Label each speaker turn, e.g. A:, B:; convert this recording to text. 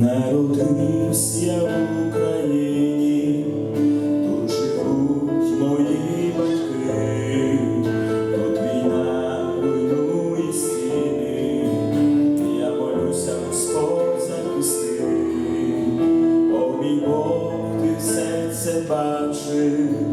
A: Народився в Україні, тут живуть мої батьки, тут війна руйнує стіни, я молюся Господь захисти, о мій Бог, ти все це бачиш.